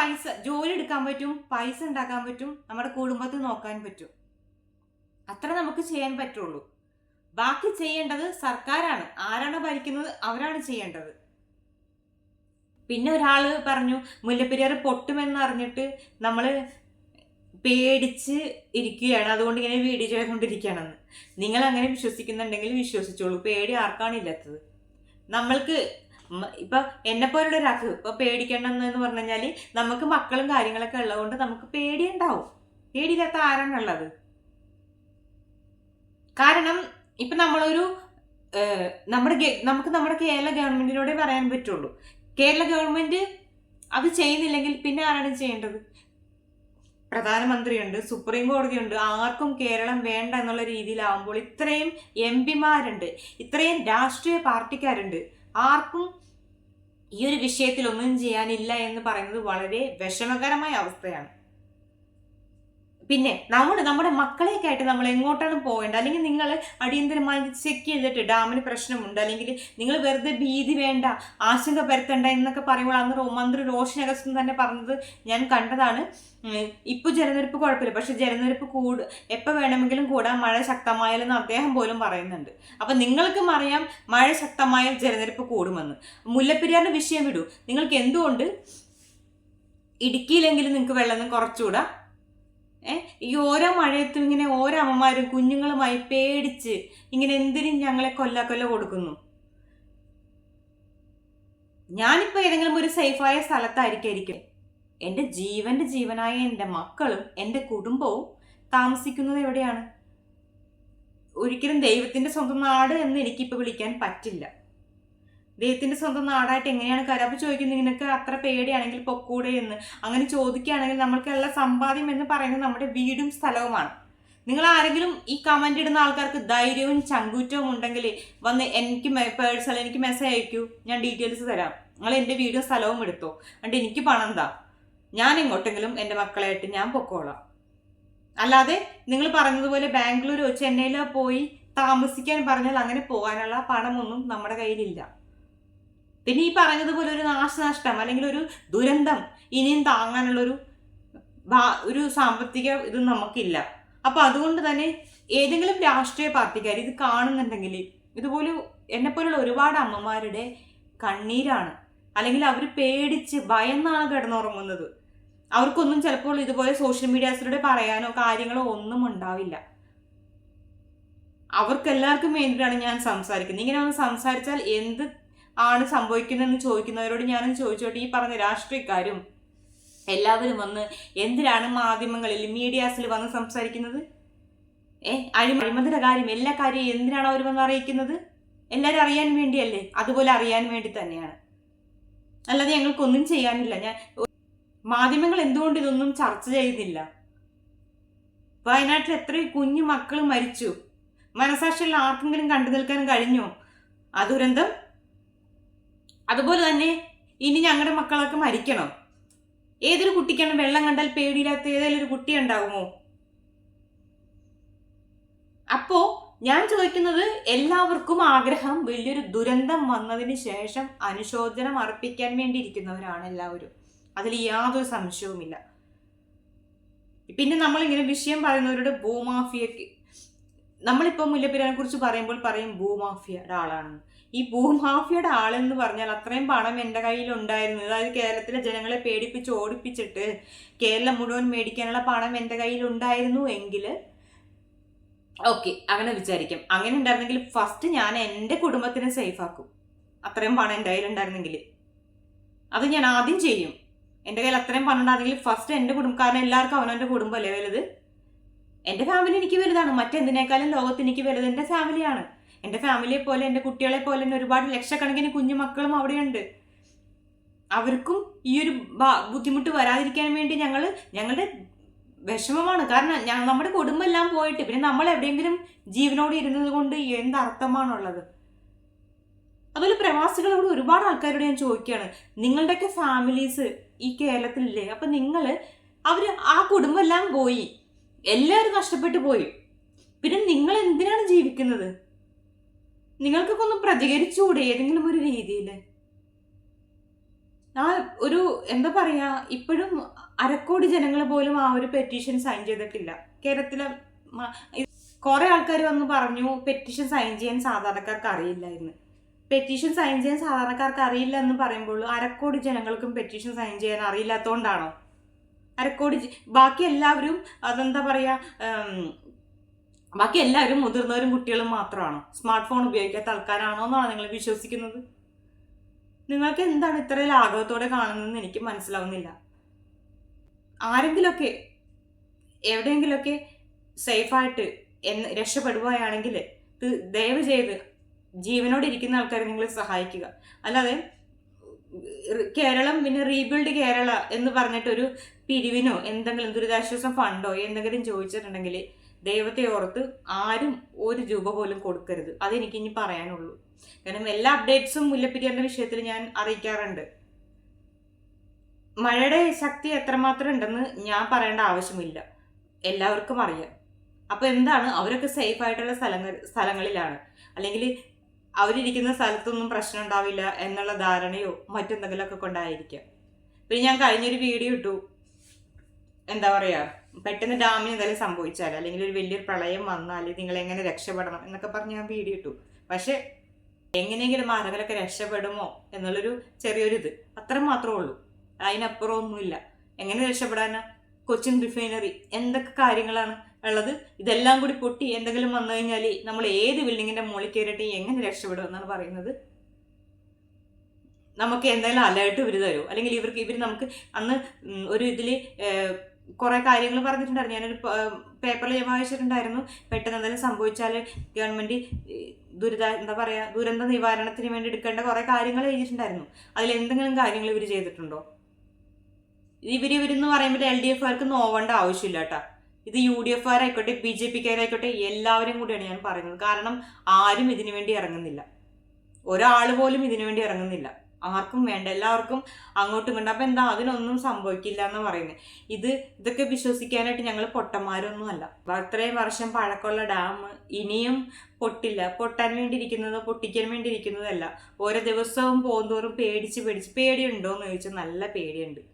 പൈസ ജോലി എടുക്കാൻ പറ്റും പൈസ ഉണ്ടാക്കാൻ പറ്റും നമ്മുടെ കുടുംബത്തെ നോക്കാൻ പറ്റും. അത്ര നമുക്ക് ചെയ്യാൻ പറ്റുള്ളൂ. ബാക്കി ചെയ്യേണ്ടത് സർക്കാരാണ്. ആരാണ് ഭരിക്കുന്നത് അവരാണ് ചെയ്യേണ്ടത്. പിന്നെ ഒരാൾ പറഞ്ഞു മുല്ലപ്പെരിയാർ പൊട്ടുമെന്ന് അറിഞ്ഞിട്ട് നമ്മൾ പേടിച്ച് ഇരിക്കുകയാണ്. അതുകൊണ്ട് ഇങ്ങനെ വീഡിയോ ചെയ്തുകൊണ്ടിരിക്കുകയാണെന്ന്. നിങ്ങൾ അങ്ങനെ വിശ്വസിക്കുന്നുണ്ടെങ്കിൽ വിശ്വസിച്ചോളൂ. പേടി ആർക്കാണ് ഇല്ലാത്തത്. നമ്മൾക്ക് ഇപ്പൊ എന്നെ പോലുള്ള ഒരാൾക്ക് ഇപ്പൊ പേടിക്കേണ്ടെന്ന് എന്ന് പറഞ്ഞു കഴിഞ്ഞാൽ നമുക്ക് മക്കളും കാര്യങ്ങളൊക്കെ ഉള്ളതുകൊണ്ട് നമുക്ക് പേടിയുണ്ടാവും. പേടിയില്ലാത്ത ആരാണുള്ളത് കാരണം ഇപ്പൊ നമ്മളൊരു നമ്മുടെ നമുക്ക് നമ്മുടെ കേരള ഗവൺമെന്റിനോടെ പറയാൻ പറ്റുള്ളൂ. കേരള ഗവൺമെന്റ് അത് ചെയ്യുന്നില്ലെങ്കിൽ പിന്നെ ആരാണ് ചെയ്യേണ്ടത്? പ്രധാനമന്ത്രിയുണ്ട് സുപ്രീം കോടതിയുണ്ട് ആർക്കും കേരളം വേണ്ട എന്നുള്ള രീതിയിലാവുമ്പോൾ ഇത്രയും എം പിമാരുണ്ട് ഇത്രയും രാഷ്ട്രീയ പാർട്ടിക്കാരുണ്ട് ആർക്കും ഈ ഒരു വിഷയത്തിൽ ഒന്നും ചെയ്യാനില്ല എന്ന് പറയുന്നത് വളരെ വിഷമകരമായ അവസ്ഥയാണ്. പിന്നെ നമ്മൾ നമ്മുടെ മക്കളെയൊക്കെ ആയിട്ട് നമ്മൾ എങ്ങോട്ടാണ് പോകേണ്ടത് അല്ലെങ്കിൽ നിങ്ങൾ അടിയന്തരമായി ചെക്ക് ചെയ്തിട്ട് ഡാമിന് പ്രശ്നമുണ്ട് അല്ലെങ്കിൽ നിങ്ങൾ വെറുതെ ഭീതി വേണ്ട ആശങ്ക പരത്തണ്ട എന്നൊക്കെ പറയുമ്പോൾ അന്ന് മന്ത്രി റോഷൻ തന്നെ പറഞ്ഞത് ഞാൻ കണ്ടതാണ്. ഇപ്പോൾ ഇപ്പൊ ജലനിരപ്പ് കുഴപ്പമില്ല പക്ഷെ ജലനിരപ്പ് കൂടു എപ്പോൾ വേണമെങ്കിലും കൂടാൻ മഴ ശക്തമായാലെന്ന് അദ്ദേഹം പോലും പറയുന്നുണ്ട്. അപ്പം നിങ്ങൾക്കും അറിയാം മഴ ശക്തമായാൽ ജലനിരപ്പ് കൂടുമെന്ന്. മുല്ലപ്പെരിയാറിന്റെ വിഷയം വിടൂ. നിങ്ങൾക്ക് എന്തുകൊണ്ട് ഇടുക്കിയിലെങ്കിലും നിങ്ങൾക്ക് വെള്ളം കുറച്ചുകൂടാ? ഈ ഓരോ മഴയത്തും ഇങ്ങനെ ഓരോ അമ്മമാരും കുഞ്ഞുങ്ങളുമായി പേടിച്ച് ഇങ്ങനെ എന്തിനും ഞങ്ങളെ കൊല്ല കൊല്ല കൊടുക്കുന്നു. ഞാനിപ്പോ ഏതെങ്കിലും ഒരു സേഫായ സ്ഥലത്തായിരിക്കും എന്റെ ജീവന്റെ ജീവനായ എന്റെ മക്കളും എന്റെ കുടുംബവും താമസിക്കുന്നത് എവിടെയാണ്? ഒരിക്കലും ദൈവത്തിന്റെ സ്വന്തം നാട് എന്ന് എനിക്കിപ്പോൾ വിളിക്കാൻ പറ്റില്ല. ദൈവത്തിന്റെ സ്വന്തം നാടായിട്ട് എങ്ങനെയാണ് കാര്യം അപ്പൊ ചോദിക്കുന്നത് നിനക്ക് അത്ര പേടിയാണെങ്കിൽ പൊക്കൂടെ എന്ന്. അങ്ങനെ ചോദിക്കുകയാണെങ്കിൽ നമ്മൾക്കുള്ള സമ്പാദ്യം എന്ന് പറയുന്നത് നമ്മുടെ വീടും സ്ഥലവുമാണ്. നിങ്ങൾ ആരെങ്കിലും ഈ കമന്റ് ഇടുന്ന ആൾക്കാർക്ക് ധൈര്യവും ചങ്കൂറ്റവും ഉണ്ടെങ്കിൽ വന്ന് എനിക്ക് പേഴ്സണൽ എനിക്ക് മെസ്സേജ് അയക്കൂ. ഞാൻ ഡീറ്റെയിൽസ് തരാം. നിങ്ങൾ എന്റെ വീടും സ്ഥലവും എടുത്തോ. എന്നിട്ട് എനിക്ക് പണം താ. ഞാൻ എങ്ങോട്ടെങ്കിലും എന്റെ മക്കളായിട്ട് ഞാൻ പൊക്കോളാം. അല്ലാതെ നിങ്ങൾ പറഞ്ഞതുപോലെ ബാംഗ്ലൂരോ ചെന്നൈയിലോ പോയി താമസിക്കാൻ പറഞ്ഞാൽ അങ്ങനെ പോകാനുള്ള പണമൊന്നും നമ്മുടെ കയ്യിലില്ല. പിന്നെ ഈ പറഞ്ഞതുപോലെ ഒരു നാശനഷ്ടം അല്ലെങ്കിൽ ഒരു ദുരന്തം ഇനിയും താങ്ങാനുള്ളൊരു ഒരു സാമ്പത്തിക ഇത് നമുക്കില്ല. അപ്പോൾ അതുകൊണ്ട് തന്നെ ഏതെങ്കിലും രാഷ്ട്രീയ പാർട്ടിക്കാർ ഇത് കാണുന്നുണ്ടെങ്കിൽ ഇതുപോലെ എന്നെ പോലുള്ള ഒരുപാട് അമ്മമാരുടെ കണ്ണീരാണ്. അല്ലെങ്കിൽ അവർ പേടിച്ച് ഭയന്നാണ് കിടന്നുറങ്ങുന്നത്. അവർക്കൊന്നും ചിലപ്പോൾ ഇതുപോലെ സോഷ്യൽ മീഡിയാസിലൂടെ പറയാനോ കാര്യങ്ങളോ ഒന്നും ഉണ്ടാവില്ല. അവർക്ക് എല്ലാവർക്കും വേണ്ടിയിട്ടാണ് ഞാൻ സംസാരിക്കുന്നത്. ഇങ്ങനെ ഒന്ന് സംസാരിച്ചാൽ എന്ത് ആണ് സംഭവിക്കുന്നതെന്ന് ചോദിക്കുന്നവരോട് ഞാനും ചോദിച്ചോട്ടെ. ഈ പറഞ്ഞ രാഷ്ട്രീയക്കാരും എല്ലാവരും വന്ന് എന്തിനാണ് മാധ്യമങ്ങളിൽ മീഡിയാസിൽ വന്ന് സംസാരിക്കുന്നത്? ഏ അഴിമ അഴിമതിയുടെ കാര്യം എല്ലാ കാര്യവും എന്തിനാണ് അവർ വന്ന് അറിയിക്കുന്നത്? എല്ലാവരും അറിയാൻ വേണ്ടിയല്ലേ? അതുപോലെ അറിയാൻ വേണ്ടി തന്നെയാണ്. അല്ലാതെ ഞങ്ങൾക്കൊന്നും ചെയ്യാനില്ല. ഞാൻ മാധ്യമങ്ങൾ എന്തുകൊണ്ട് ഇതൊന്നും ചർച്ച ചെയ്യുന്നില്ല? വയനാട്ടിൽ എത്രയും കുഞ്ഞു മക്കൾ മരിച്ചു. മനസാക്ഷിയിൽ ആർക്കെങ്കിലും കണ്ടു നിൽക്കാൻ കഴിഞ്ഞോ? ആ ദുരന്തം അതുപോലെ തന്നെ ഇനി ഞങ്ങളുടെ മക്കളൊക്കെ മരിക്കണം? ഏതൊരു കുട്ടിക്കാണ് വെള്ളം കണ്ടാൽ പേടിയില്ലാത്ത ഏതെങ്കിലും ഒരു കുട്ടി ഉണ്ടാകുമോ അപ്പോ ഞാൻ ചോദിക്കുന്നത് എല്ലാവർക്കും ആഗ്രഹം വലിയൊരു ദുരന്തം വന്നതിന് ശേഷം അനുശോചനം അർപ്പിക്കാൻ വേണ്ടി ഇരിക്കുന്നവരാണ് എല്ലാവരും. അതിൽ യാതൊരു സംശയവുമില്ല. പിന്നെ നമ്മളിങ്ങനെ വിഷയം പറയുന്നവരുടെ ഭൂമാഫിയക്ക് നമ്മളിപ്പോൾ മുല്ലപ്പെരിയാനെ കുറിച്ച് പറയുമ്പോൾ പറയും ഭൂമാഫിയയുടെ ആളാണെന്ന് ഈ ഭൂമാഫിയുടെ ആളെന്ന് പറഞ്ഞാൽ അത്രയും പണം എന്റെ കയ്യിൽ ഉണ്ടായിരുന്നു അതായത് കേരളത്തിലെ ജനങ്ങളെ പേടിപ്പിച്ച് ഓടിപ്പിച്ചിട്ട് കേരളം മുഴുവൻ മേടിക്കാനുള്ള പണം എന്റെ കയ്യിൽ ഉണ്ടായിരുന്നു എങ്കിൽ ഓക്കെ അങ്ങനെ വിചാരിക്കാം. അങ്ങനെ ഉണ്ടായിരുന്നെങ്കിൽ ഫസ്റ്റ് ഞാൻ എന്റെ കുടുംബത്തിനെ സേഫാക്കും അത്രയും പണം എന്റെ കയ്യിൽ ഉണ്ടായിരുന്നെങ്കിൽ അത് ഞാൻ ആദ്യം ചെയ്യും. എന്റെ കയ്യിൽ അത്രയും പണം ഉണ്ടായിരുന്നെങ്കിൽ ഫസ്റ്റ് എന്റെ കുടുംബം കാരണം എല്ലാവർക്കും അവനവന്റെ കുടുംബമല്ലേ വലുത്? എന്റെ ഫാമിലി എനിക്ക് വലുതാണ്. മറ്റെന്തിനേക്കാളും ലോകത്ത് എനിക്ക് വലുത് എന്റെ ഫാമിലിയാണ് എന്റെ ഫാമിലിയെ പോലെ എന്റെ കുട്ടികളെ പോലെ തന്നെ ഒരുപാട് ലക്ഷക്കണക്കിന് കുഞ്ഞു മക്കളും അവിടെയുണ്ട്. അവർക്കും ഈ ഒരു ബുദ്ധിമുട്ട് വരാതിരിക്കാൻ വേണ്ടി ഞങ്ങൾ ഞങ്ങളുടെ വിഷമമാണ്. കാരണം ഞങ്ങൾ നമ്മുടെ കുടുംബം എല്ലാം പോയിട്ട് പിന്നെ നമ്മൾ എവിടെയെങ്കിലും ജീവനോട് ഇരുന്നത് കൊണ്ട് എന്ത് അർത്ഥമാണുള്ളത്? അതുപോലെ പ്രവാസികളോട് ഒരുപാട് ആൾക്കാരോട് ഞാൻ ചോദിക്കുകയാണ്. നിങ്ങളുടെയൊക്കെ ഫാമിലീസ് ഈ കേരളത്തിലില്ലേ? അപ്പൊ നിങ്ങൾ അവർ ആ കുടുംബം എല്ലാം പോയി. എല്ലാവരും നഷ്ടപ്പെട്ടു പോയി. പിന്നെ നിങ്ങൾ എന്തിനാണ് ജീവിക്കുന്നത്? നിങ്ങൾക്കൊക്കെ ഒന്ന് പ്രതികരിച്ചുകൂടെ ഏതെങ്കിലും ഒരു രീതിയിൽ ആ ഒരു എന്താ പറയാ ഇപ്പോഴും അരക്കോടി ജനങ്ങൾ പോലും ആ ഒരു പെറ്റീഷൻ സൈൻ ചെയ്തിട്ടില്ല. കേരളത്തിലെ കുറെ ആൾക്കാർ വന്ന് പറഞ്ഞു പെറ്റീഷൻ സൈൻ ചെയ്യാൻ സാധാരണക്കാർക്ക് അറിയില്ല എന്ന്. പെറ്റീഷൻ സൈൻ ചെയ്യാൻ സാധാരണക്കാർക്ക് അറിയില്ല എന്ന് പറയുമ്പോൾ അരക്കോടി ജനങ്ങൾക്കും പെറ്റീഷൻ സൈൻ ചെയ്യാൻ അറിയില്ലാത്തതുകൊണ്ടാണോ അരക്കോടി ബാക്കി എല്ലാവരും അതെന്താ പറയാ ഉം, ബാക്കി എല്ലാവരും മുതിർന്നവരും കുട്ടികളും മാത്രമാണോ? സ്മാർട്ട് ഫോൺ ഉപയോഗിക്കാത്ത ആൾക്കാരാണോ എന്നാണ് നിങ്ങൾ വിശ്വസിക്കുന്നത്? നിങ്ങൾക്ക് എന്താണ് ഇത്ര ലാഘവത്തോടെ കാണുന്നതെന്ന് എനിക്ക് മനസ്സിലാവുന്നില്ല. ആരെങ്കിലൊക്കെ എവിടെയെങ്കിലൊക്കെ സേഫായിട്ട് എന്ന് രക്ഷപ്പെടുകയാണെങ്കിൽ ദയവ് ചെയ്ത് ജീവനോടെ ഇരിക്കുന്ന ആൾക്കാരെ നിങ്ങൾ സഹായിക്കുക. അല്ലാതെ കേരളം പിന്നെ റീബിൽഡ് കേരള എന്ന് പറഞ്ഞിട്ടൊരു പിരിവിനോ എന്തെങ്കിലും ദുരിതാശ്വാസ ഫണ്ടോ എന്തെങ്കിലും ചോദിച്ചിട്ടുണ്ടെങ്കിൽ ദൈവത്തെ ഓർത്ത് ആരും ഒരു രൂപ പോലും കൊടുക്കരുത്. അതെനിക്ക് ഇനി പറയാനുള്ളൂ. കാരണം എല്ലാ അപ്ഡേറ്റ്സും മുല്ലപ്പെരിയാറിന്റെ വിഷയത്തിൽ ഞാൻ അറിയിക്കാറുണ്ട്. മഴയുടെ ശക്തി എത്രമാത്രം ഉണ്ടെന്ന് ഞാൻ പറയേണ്ട ആവശ്യമില്ല. എല്ലാവർക്കും അറിയാം. അപ്പോൾ എന്താണ്? അവരൊക്കെ സേഫ് ആയിട്ടുള്ള സ്ഥലങ്ങൾ സ്ഥലങ്ങളിലാണ്. അല്ലെങ്കിൽ അവരിരിക്കുന്ന സ്ഥലത്തൊന്നും പ്രശ്നം ഉണ്ടാവില്ല എന്നുള്ള ധാരണയോ മറ്റെന്തെങ്കിലുമൊക്കെ കൊണ്ടായിരിക്കാം. പിന്നെ ഞാൻ കഴിഞ്ഞൊരു വീഡിയോ ഇട്ടു. എന്താ പറയാ? പെട്ടെന്ന് ഡാമിന് എന്തെങ്കിലും സംഭവിച്ചാൽ അല്ലെങ്കിൽ ഒരു വലിയൊരു പ്രളയം വന്നാൽ നിങ്ങൾ എങ്ങനെ രക്ഷപ്പെടണം എന്നൊക്കെ പറഞ്ഞ് ഞാൻ വീഡിയോ ഇട്ടു. പക്ഷെ എങ്ങനെയെങ്കിലും ആരെങ്കിലൊക്കെ രക്ഷപ്പെടുമോ എന്നുള്ളൊരു ചെറിയൊരു ഇത് അത്ര മാത്രമേ ഉള്ളൂ. അതിനപ്പുറം ഒന്നുമില്ല എങ്ങനെ രക്ഷപ്പെടാനാ? കൊച്ചിൻ റിഫൈനറി എന്തൊക്കെ കാര്യങ്ങളാണ് ഉള്ളത്? ഇതെല്ലാം കൂടി പൊട്ടി എന്തെങ്കിലും വന്നു കഴിഞ്ഞാൽ നമ്മൾ ഏത് ബിൽഡിങ്ങിന്റെ മുകളിൽ കയറിയിട്ട് എങ്ങനെ രക്ഷപ്പെടും എന്നാണ് പറയുന്നത്? നമുക്ക് എന്തായാലും അലേർട്ട് ഇവർ തരും. അല്ലെങ്കിൽ ഇവർക്ക് ഇവർ നമുക്ക് അന്ന് ഒരു ഇതിൽ കുറെ കാര്യങ്ങൾ പറഞ്ഞിട്ടുണ്ടായിരുന്നു. ഞാനൊരു പേപ്പറിൽ ഞാൻ വായിച്ചിട്ടുണ്ടായിരുന്നു പെട്ടെന്ന് എന്തെങ്കിലും സംഭവിച്ചാൽ ഗവൺമെന്റ് ദുരിത എന്താ പറയാ ദുരന്ത നിവാരണത്തിന് വേണ്ടി എടുക്കേണ്ട കുറെ കാര്യങ്ങൾ എഴുതിയിട്ടുണ്ടായിരുന്നു. അതിൽ എന്തെങ്കിലും കാര്യങ്ങൾ ഇവർ ചെയ്തിട്ടുണ്ടോ? ഇവർ ഇവരെന്ന് പറയുമ്പോൾ എൽ ഡി എഫുകാർക്ക് നോവേണ്ട ആവശ്യമില്ല കേട്ടോ ഇത് യു ഡി എഫ് ആയിക്കോട്ടെ ബി ജെ പിക്കാരായിക്കോട്ടെ എല്ലാവരും കൂടിയാണ് ഞാൻ പറയുന്നത്. കാരണം ആരും ഇതിനു വേണ്ടി ഇറങ്ങുന്നില്ല. ഒരാൾ പോലും ഇതിനു വേണ്ടി ഇറങ്ങുന്നില്ല. ആർക്കും വേണ്ട എല്ലാവർക്കും അങ്ങോട്ടും ഇങ്ങോട്ടും. അപ്പം എന്താ അതിനൊന്നും സംഭവിക്കില്ല എന്ന് പറയുന്നത് ഇത് ഇതൊക്കെ വിശ്വസിക്കാനായിട്ട് ഞങ്ങൾ പൊട്ടന്മാരൊന്നും അല്ല അത്രയും വർഷം പഴക്കമുള്ള ഡാം ഇനിയും പൊട്ടില്ല. പൊട്ടാൻ വേണ്ടിയിരിക്കുന്നത് പൊട്ടിക്കാൻ വേണ്ടിയിരിക്കുന്നതല്ല. ഓരോ ദിവസവും പോകുന്തോറും പേടിച്ച് പേടിച്ച് പേടിയുണ്ടോ എന്ന് ചോദിച്ചാൽ നല്ല പേടിയുണ്ട്.